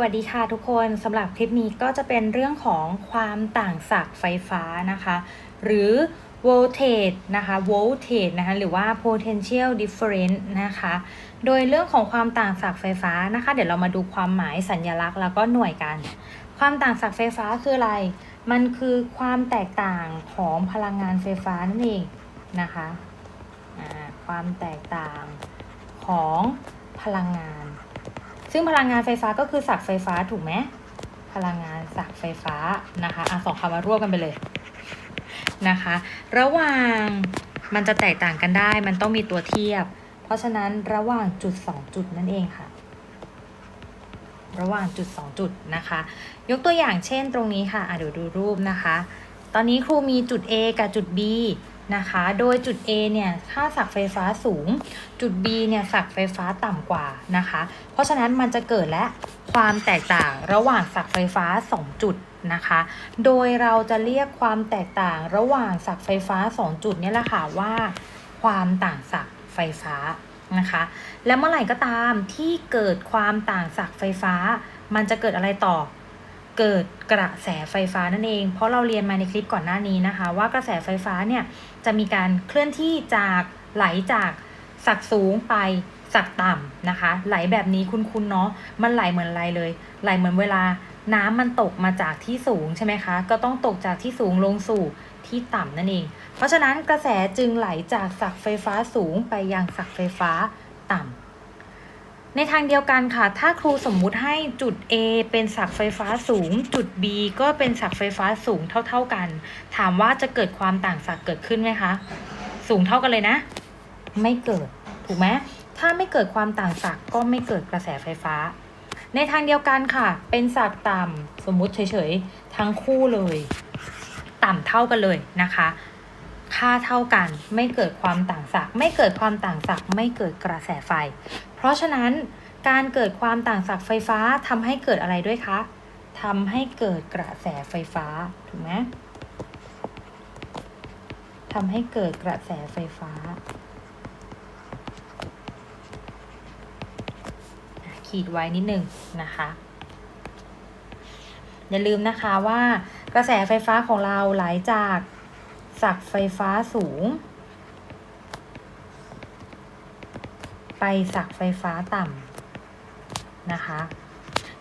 วัสดีค่ะทุกคนสำหรับคลิปนี้ก็จะเป็นเรื่องของความต่างศักย์ไฟฟ้านะคะ หรือ voltage นะคะ voltage นะคะหรือว่า potential difference นะคะ โดยเรื่องของความต่างศักย์ไฟฟ้านะคะ เดี๋ยวเรามาดูความหมายสัญญลักษณ์แล้วก็หน่วยกัน ความต่างศักย์ไฟฟ้าคืออะไร มันคือความแตกต่างของพลังงานไฟฟ้านั่นเองนะคะความแตกต่างของพลังงาน ซึ่งพลังงานไฟฟ้าก็คือศักไฟฟ้าถูกไหมพลังงานศักไฟฟ้านะคะอะสองคำมารวบกันไปเลยนะคะ ระหว่างมันจะแตกต่างกันได้ มันต้องมีตัวเทียบ เพราะฉะนั้นระหว่างจุดสองจุดนั่นเองค่ะ ระหว่างจุดสองจุดนะคะ ยกตัวอย่างเช่นตรงนี้ค่ะอะเดี๋ยวดูรูปนะคะ ตอนนี้ครูมีจุด A กับจุด B นะคะ โดยจุด A เนี่ยค่าศักไฟฟ้าสูง จุด B เนี่ยศักไฟฟ้าต่ำกว่านะคะ เพราะฉะนั้นมันจะเกิดและความแตกต่างระหว่างศักไฟฟ้า 2 จุดนะคะ โดยเราจะเรียกความแตกต่างระหว่างศักไฟฟ้า 2 จุดนี่แหละค่ะว่า ความต่างศักไฟฟ้านะคะ และเมื่อไหร่ก็ตามที่เกิดความต่างศักไฟฟ้า มันจะเกิดอะไรต่อ เกิดกระแสไฟฟ้านั่นเอง เพราะเราเรียนมาในคลิปก่อนหน้านี้นะคะ ว่ากระแสไฟฟ้าเนี่ยจะมีการเคลื่อนที่จากไหลจากศักย์สูงไปศักย์ต่ำนะคะ ไหลแบบนี้คุ้นๆเนาะมันไหลเหมือนอะไรเลย ไหลเหมือนเวลาน้ำมันตกมาจากที่สูงใช่ไหมคะ ก็ต้องตกจากที่สูงลงสู่ที่ต่ำนั่นเอง เพราะฉะนั้นกระแสจึงไหลจากศักย์ไฟฟ้าสูงไปยังศักย์ไฟฟ้าต่ำ ในทางเดียวกันค่ะ ถ้าครูสมมุติให้จุด A เป็นศักไฟฟ้าสูง จุด B ก็เป็นศักไฟฟ้าสูงเท่า ๆกัน ถามว่าจะเกิดความต่างศักเกิดขึ้นไหมคะ สูงเท่ากันเลยนะ ไม่เกิด ถูกไหมถ้าไม่เกิดความต่างศักก็ไม่เกิดกระแสไฟฟ้า ในทางเดียวกันค่ะ เป็นศักต่ำสมมุติเฉยๆ ทั้งคู่เลย ต่ำเท่ากันเลยนะคะ ค่าเท่ากัน ไม่เกิดความต่างศักย์ไม่เกิดความต่างศักย์ไม่เกิดกระแสไฟ เพราะฉะนั้นการเกิดความต่างศักย์ไฟฟ้าทำให้เกิดอะไรด้วยคะทำให้เกิดกระแสไฟฟ้าถูกไหมทำให้เกิดกระแสไฟฟ้าขีดไว้นิดหนึ่งนะคะ อย่าลืมนะคะว่ากระแสไฟฟ้าของเราไหลจาก ศักไฟฟ้าสูง ไปศักไฟฟ้าต่ำนะคะ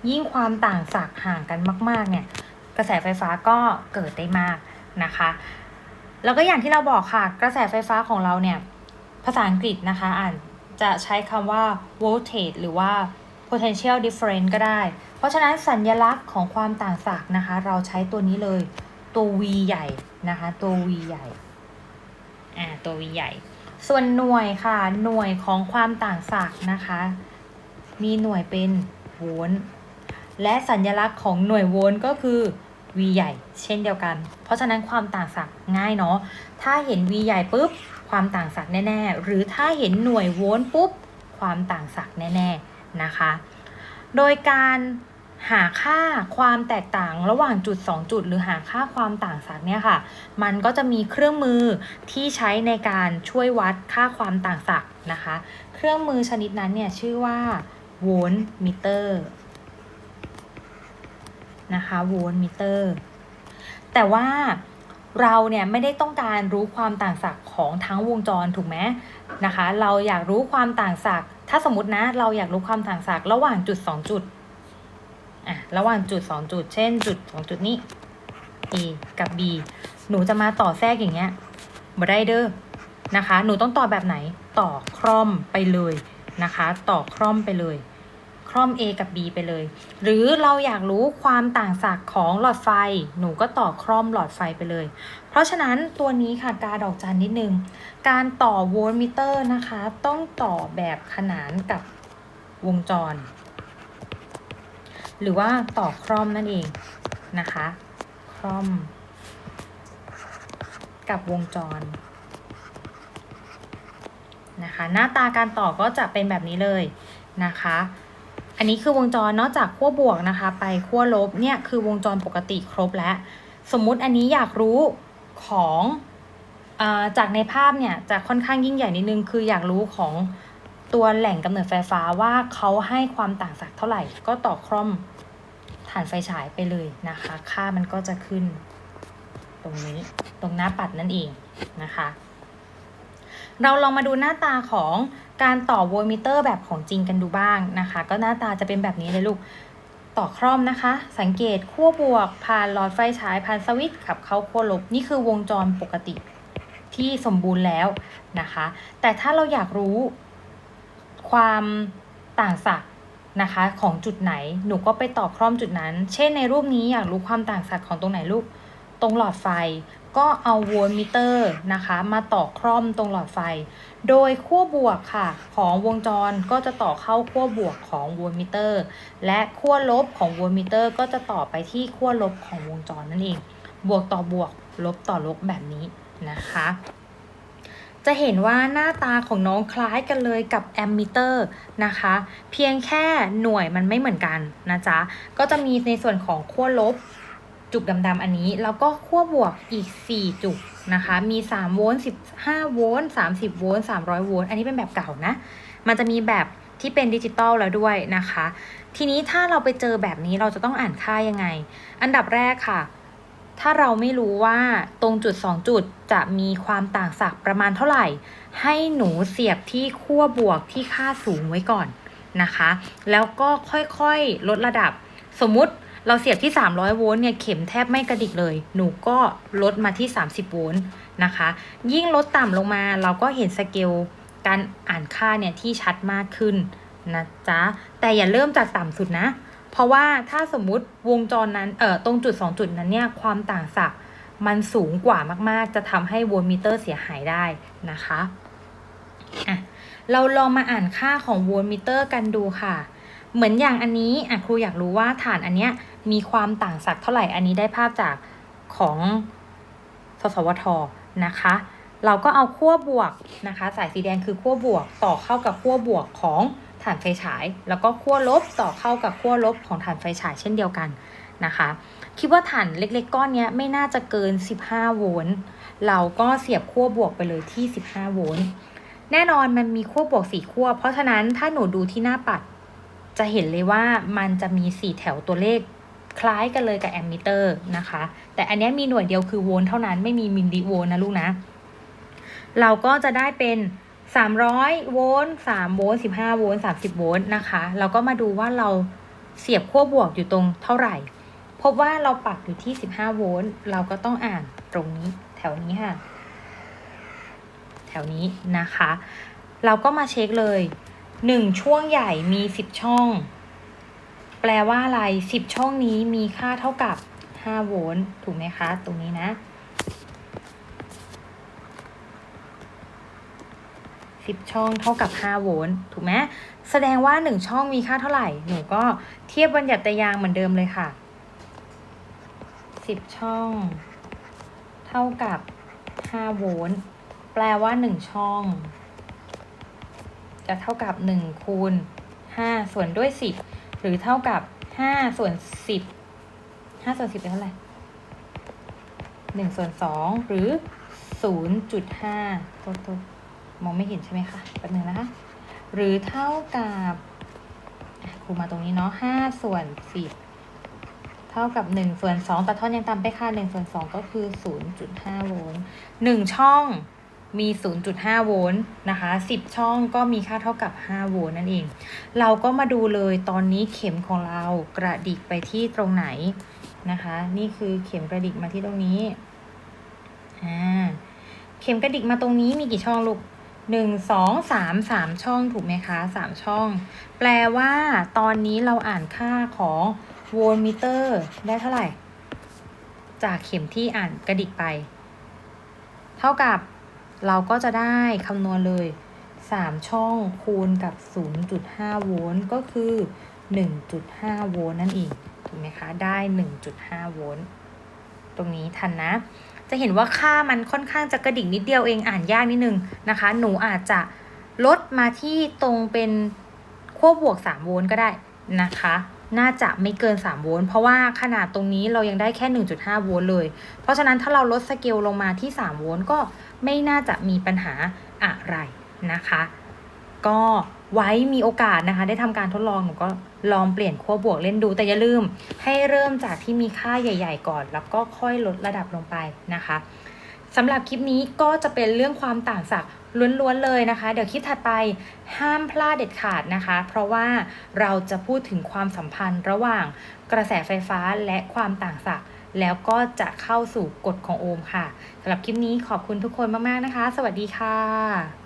ยิ่งความต่างศักห่างกันมาก ๆ เนี่ย กระแสไฟฟ้าก็เกิดได้มากนะคะ แล้วก็อย่างที่เราบอกค่ะ กระแสไฟฟ้าของเราเนี่ย ภาษาอังกฤษนะคะ อ่านจะใช้คำว่า voltage หรือว่า potential difference ก็ได้ เพราะฉะนั้นสัญญลักษณ์ของความต่างศักย์นะคะ เราใช้ตัวนี้เลย ตัว V ใหญ่นะคะ ตัว V ใหญ่ อ่า ตัว V ใหญ่ ส่วนหน่วยค่ะ หน่วยของความต่างศักย์นะคะ มีหน่วยเป็นโวลต์ และสัญลักษณ์ของหน่วยโวลต์ก็คือ V ใหญ่ เช่นเดียวกัน เพราะฉะนั้นความต่างศักย์ง่ายเนาะ ถ้าเห็น V ใหญ่ปุ๊บ ความต่างศักย์แน่ๆ หรือถ้าเห็นหน่วยโวลต์ปุ๊บ ความต่างศักย์แน่ๆ นะคะ โดยการ หาค่าความแตกต่างระหว่างจุด 2 จุด หรือหาค่าความต่างศักย์เนี่ยค่ะ มันก็จะมีเครื่องมือที่ใช้ในการช่วยวัดค่าความต่างศักย์นะคะ เครื่องมือชนิดนั้นเนี่ยชื่อว่าโวลต์มิเตอร์นะคะโวลต์มิเตอร์แต่ว่าเราเนี่ยไม่ได้ต้องการรู้ความต่างศักย์ของทั้งวงจรถูกไหมนะคะ เราอยากรู้ความต่างศักย์ถ้าสมมตินะเราอยากรู้ความต่างศักย์ระหว่างจุด 2 จุด อะระหว่างจุด 2 จุด เช่น จุด 2 จุดนี้ A กับ B หนูจะมาต่อแทรกอย่างเงี้ยบ่ได้เด้อนะคะ หนูต้องต่อแบบไหนต่อคร่อมไปเลยนะคะ ต่อคร่อมไปเลย คร่อม A กับ B ไปเลย หรือเราอยากรู้ความต่างศักย์ของหลอดไฟ หนูก็ต่อคร่อมหลอดไฟไปเลย เพราะฉะนั้นตัวนี้ค่ะกาดอกจันนิดนึง การต่อโวลต์มิเตอร์นะคะ ต้องต่อแบบขนานกับวงจร หรือว่าต่อคร่อมนั่นเองนะคะ คร่อม กับวงจรนะคะ หน้าตาการต่อก็จะเป็นแบบนี้เลยนะคะ อันนี้คือวงจรนอกจากขั้วบวกนะคะ ไปขั้วลบเนี่ยคือวงจรปกติครบแล้ว สมมุติอันนี้อยากรู้ของอจากในภาพเนี่ยจะค่อนข้างยิ่งใหญ่นิดนึงคืออยากรู้ของ ตัวแหล่งกำเนิดไฟฟ้าว่าเขาให้ความต่างศักย์เท่าไหร่ ก็ต่อคร่อมฐานไฟฉายไปเลยนะคะ ค่ามันก็จะขึ้น ตรงนี้ตรงหน้าปัดนั่นเองนะคะ เราลองมาดูหน้าตาของการต่อโวลต์มิเตอร์แบบของจริงกันดูบ้างนะคะ ก็หน้าตาจะเป็นแบบนี้เลยลูกต่อคร่อมนะคะ สังเกตขั้วบวก ผ่านหลอดไฟฉายผ่านสวิตช์ขับเข้าขั้วลบ นี่คือวงจรปกติที่สมบูรณ์แล้วนะคะ แต่ถ้าเราอยากรู้ ความต่างศักย์นะคะของจุดไหนหนูก็ไปต่อคร่อมจุดนั้น เช่นในรูปนี้อยากรู้ความต่างศักย์ของตรงไหนลูกตรงหลอดไฟ ก็เอาโวลต์มิเตอร์นะคะมาต่อคร่อมตรงหลอดไฟ โดยขั้วบวกค่ะ ของวงจรก็จะต่อเข้าขั้วบวกของโวลต์มิเตอร์ และขั้วลบของโวลต์มิเตอร์ ก็จะต่อไปที่ขั้วลบของวงจรนั่นเอง บวกต่อบวกลบต่อลบแบบนี้นะคะ จะเห็นว่าหน้าตาของน้องคล้ายกันเลยกับแอมมิเตอร์นะคะ เพียงแค่หน่วยมันไม่เหมือนกันนะจ๊ะ ก็จะมีในส่วนของขั้วลบจุกดำๆอันนี้ แล้วก็ขั้วบวกอีก 4 จุกนะคะ มี 3 โวลต์ 15 โวลต์ 30 โวลต์ 300 โวลต์ อันนี้เป็นแบบเก่านะ มันจะมีแบบที่เป็นดิจิตอลแล้วด้วยนะคะ ทีนี้ถ้าเราไปเจอแบบนี้เราจะต้องอ่านค่ายังไง อันดับแรกค่ะ ถ้าเราไม่รู้ว่าตรงจุด 2 จุดจะมีความต่างศักย์ประมาณเท่าไหร่ ให้หนูเสียบที่ขั้วบวกที่ค่าสูงไว้ก่อนนะคะ แล้วก็ค่อยๆลดระดับ สมมุติเราเสียบที่ 300 โวลต์เนี่ย เข็มแทบไม่กระดิกเลย หนูก็ลดมาที่ 30 โวลต์นะคะ ยิ่งลดต่ำลงมาเราก็เห็นสเกลการอ่านค่าเนี่ยที่ชัดมากขึ้นนะจ๊ะ แต่อย่าเริ่มจากต่ำสุดนะ เพราะว่าถ้าสมมุติวงจรนั้นเอ่อตรงจุด 2 จุดนั้นเนี่ยความต่างศักย์มันสูงกว่ามากๆ จะทำให้โวลต์มิเตอร์เสียหายได้นะคะอะเราลองมาอ่านค่าของโวลต์มิเตอร์กันดูค่ะ เหมือนอย่างอันนี้อะครูอยากรู้ว่าฐานอันเนี้ยมีความต่างศักย์เท่าไหร่อันนี้ได้ภาพจากของสสวทนะคะ เราก็เอาขั้วบวกนะคะ สายสีแดงคือขั้วบวกต่อเข้ากับขั้วบวกของ ฐานไฟฉาย แล้วก็ขั้วลบต่อเข้ากับขั้วลบของฐานไฟฉายเช่นเดียวกันนะคะ คิดว่าฐานเล็กๆก้อนนี้ไม่น่าจะเกิน 15 โวลต์เราก็เสียบขั้วบวกไปเลยที่ 15 โวลต์แน่นอนมันมีขั้วบวกสี่ขั้ว เพราะฉะนั้นถ้าหนูดูที่หน้าปัด จะเห็นเลยว่ามันจะมีสี่แถวตัวเลขคล้ายกันเลยกับแอมมิเตอร์นะคะ แต่อันนี้มีหน่วยเดียวคือโวลต์เท่านั้นไม่มีมิลลิโวลต์นะลูกนะ เราก็จะได้เป็น 300 โวลต์3โวลต์15 โวลต์30 โวลต์นะคะ เราก็มาดูว่าเราเสียบขั้วบวกอยู่ตรงเท่าไหร่ พบว่าเราปักอยู่ที่ 15 โวลต์ เราก็ต้องอ่านตรงนี้แถวนี้ค่ะ แถวนี้นะคะ เราก็มาเช็คเลย 1 ช่วงใหญ่มี 10 ช่อง แปลว่าอะไร 10 ช่องนี้มีค่าเท่ากับ 5 โวลต์ ถูกไหมคะ ตรงนี้นะ 10 ช่องเท่ากับ 5 โวลต์ถูกไหมแสดงว่า 1 ช่องมีค่าเท่าไหร่ หนูก็เทียบบัญญัติยางเหมือนเดิมเลยค่ะ 10 ช่อง เท่ากับ 5 โวลต์แปลว่า 1 ช่อง จะเท่ากับ 1 คูณ 5 ส่วนด้วย 10 หรือเท่ากับ 5 ส่วน 10 5 ส่วน 10 เป็นเท่าไหร่1ส่วน2หรือ 0.5ตัวตัว มองไม่เห็นใช่ไหมคะแป๊บนึงนะคะ หรือเท่ากับครูมาตรงนี้เนาะ5ส่วน10เท่ากับ1ส่วน2ตัดทอนยังตามไปค่ะ1ส่วน2ก็คือ0.5โวลต์1ช่องมี 0.5 โวลต์นะคะ 10 ช่องก็มีค่าเท่ากับ 5 โวลต์นั่นเอง เราก็มาดูเลยตอนนี้เข็มของเรากระดิกไปที่ตรงไหนนะคะ นี่คือเข็มกระดิกมาที่ตรงนี้ อ่า เข็มกระดิกมาตรงนี้มีกี่ช่องลูก หนึ่งสองสามสามช่องถูกไหมคะสามช่อง แปลว่าตอนนี้เราอ่านค่าของโวลต์มิเตอร์ได้เท่าไหร่ จากเข็มที่อ่านกระดิกไป เท่ากับเราก็จะได้คำนวณเลย 3 ช่องคูณกับ 0.5 โวลต์ก็คือ 1.5 โวลต์นั่นเอง ถูกไหมคะ ได้ 1.5 โวลต์ ตรงนี้ทันนะ จะเห็นว่าค่ามันค่อนข้างจะกระดิ่งนิดเดียวเองอ่านยากนิดนึงนะคะ หนูอาจจะลดมาที่ตรงเป็นขั้วบวก 3 โวลต์ก็ได้นะคะ น่าจะไม่เกิน 3 โวลต์เพราะว่าขนาดตรงนี้เรายังได้แค่ 1.5 โวลต์เลย เพราะฉะนั้นถ้าเราลดสเกลลงมาที่ 3 โวลต์ก็ไม่น่าจะมีปัญหาอะไรนะคะ ก็ไว้มีโอกาสนะคะ ได้ทำการทดลองหนูก็ ลองเปลี่ยนขั้วบวกเล่นดูแต่อย่าลืม ให้เริ่มจากที่มีค่าใหญ่ ๆ ก่อน แล้วก็ค่อยลดระดับลงไปนะคะสำหรับคลิปนี้ก็จะเป็นเรื่องความต่างศักย์ล้วนๆเลยนะคะ เดี๋ยวคลิปถัดไปห้ามพลาดเด็ดขาดนะคะ เพราะว่าเราจะพูดถึงความสัมพันธ์ระหว่างกระแสไฟฟ้าและความต่างศักย์แล้วก็จะเข้าสู่กฎของโอห์มค่ะสำหรับคลิปนี้ขอบคุณทุกคนมากๆนะคะ สวัสดีค่ะ